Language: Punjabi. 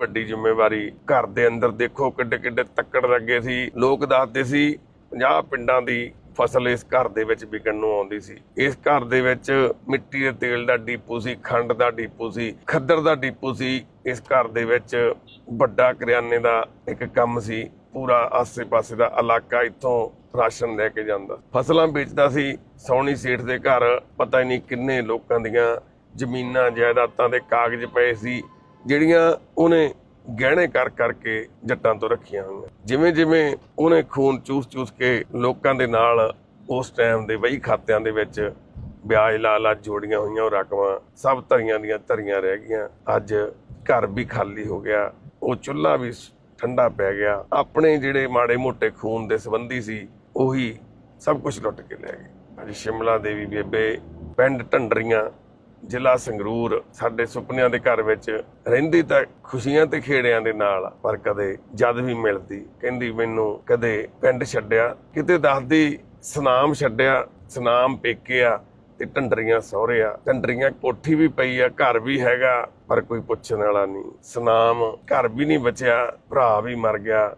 ਵੱਡੀ ਜ਼ਿੰਮੇਵਾਰੀ ਘਰ ਦੇ ਅੰਦਰ ਦੇਖੋ ਕਿੱਡੇ ਕਿੱਡੇ ਤੱਕੜ ਲੱਗੇ ਸੀ। ਲੋਕ ਦੱਸਦੇ ਸੀ 50 ਪਿੰਡਾਂ ਦੀ ਫਸਲ ਇਸ ਘਰ ਦੇ ਵਿੱਚ ਵਿਕਣ ਨੂੰ ਆਉਂਦੀ ਸੀ। ਇਸ ਘਰ ਦੇ ਵਿੱਚ ਮਿੱਟੀ ਦੇ ਤੇਲ ਦਾ ਡੀਪੂ ਸੀ, ਖੰਡ ਦਾ ਡੀਪੂ ਸੀ, ਖੱਦਰ ਦਾ ਡੀਪੂ ਸੀ। ਇਸ ਘਰ ਦੇ ਵਿੱਚ ਵੱਡਾ ਕਰਿਆਨੇ ਦਾ ਇੱਕ ਕੰਮ ਸੀ, ਪੂਰਾ ਆਸੇ-ਪਾਸੇ ਦਾ ਇਲਾਕਾ ਇੱਥੋਂ ਰਾਸ਼ਨ ਲੈ ਕੇ ਜਾਂਦਾ। ਫਸਲਾਂ ਵੇਚਦਾ ਸੀ ਸੌਣੀ ਸੇਠ ਦੇ ਘਰ, ਪਤਾ ਹੀ ਨਹੀਂ ਕਿੰਨੇ ਲੋਕਾਂ ਦੀਆਂ ਜ਼ਮੀਨਾਂ, ਜਾਇਦਾਦਾਂ ਦੇ ਕਾਗਜ਼ ਪਏ ਸੀ। ਜਿਹੜੀਆਂ ਉਹਨੇ ਗਹਿਣੇ ਕਰ ਕਰਕੇ ਜੱਟਾਂ ਤੋਂ ਰੱਖੀਆਂ ਹੋਈਆਂ। ਜਿਵੇਂ ਜਿਵੇਂ ਉਹਨੇ ਖੂਨ ਚੂਸ-ਚੂਸ ਕੇ ਲੋਕਾਂ ਦੇ ਨਾਲ ਉਸ ਟਾਈਮ ਦੇ ਵਹੀ ਖਾਤਿਆਂ ਦੇ ਵਿੱਚ ਵਿਆਜ ਲਾ ਲਾ ਜੋੜੀਆਂ ਹੋਈਆਂ, ਉਹ ਰਕਮਾਂ ਸਭ ਧਰੀਆਂ ਦੀਆਂ ਧਰੀਆਂ ਰਹਿ ਗਈਆਂ। ਅੱਜ ਘਰ ਵੀ ਖਾਲੀ ਹੋ ਗਿਆ, ਉਹ ਚੁੱਲ੍ਹਾ ਵੀ ਠੰਡਾ ਪੈ ਗਿਆ। ਆਪਣੇ ਜਿਹੜੇ ਮਾੜੇ ਮੋਟੇ ਖੂਨ ਦੇ ਸੰਬੰਧੀ ਸੀ, ਉਹੀ ਸਭ ਕੁਝ ਲੁੱਟ ਕੇ ਲੈ ਗਏ। ਅੱਜ ਸ਼ਿਮਲਾ ਦੇਵੀ ਬੇਬੇ, ਪਿੰਡ ਢੰਡਰੀਆਂ ਜ਼ਿਲ੍ਹਾ ਸੰਗਰੂਰ ਸਾਡੇ ਸੁਪਨਿਆਂ ਦੇ ਘਰ ਵਿੱਚ ਰਹਿੰਦੀ ਤਾਂ ਖੁਸ਼ੀਆਂ ਤੇ ਖੇੜਿਆਂ ਦੇ ਨਾਲ ਪਰ ਕਦੇ ਜਦ ਵੀ ਮਿਲਦੀ, ਕਹਿੰਦੀ ਮੈਨੂੰ ਕਦੇ ਪਿੰਡ ਛੱਡਿਆ, ਕਿਤੇ ਦੱਸਦੀ ਸਨਾਮ ਛੱਡਿਆ, ਸਨਾਮ ਪੇਕਿਆ ਤੇ ਢੰਡਰੀਆਂ ਸਹੁਰਿਆ ਢੰਡਰੀਆਂ ਕੋਠੀ ਵੀ ਪਈ ਆ, ਘਰ ਵੀ ਹੈਗਾ, ਪਰ ਕੋਈ ਪੁੱਛਣ ਵਾਲਾ ਨਹੀਂ। ਸਨਾਮ ਘਰ ਵੀ ਨਹੀਂ ਬਚਿਆ, ਭਰਾ ਵੀ ਮਰ ਗਿਆ।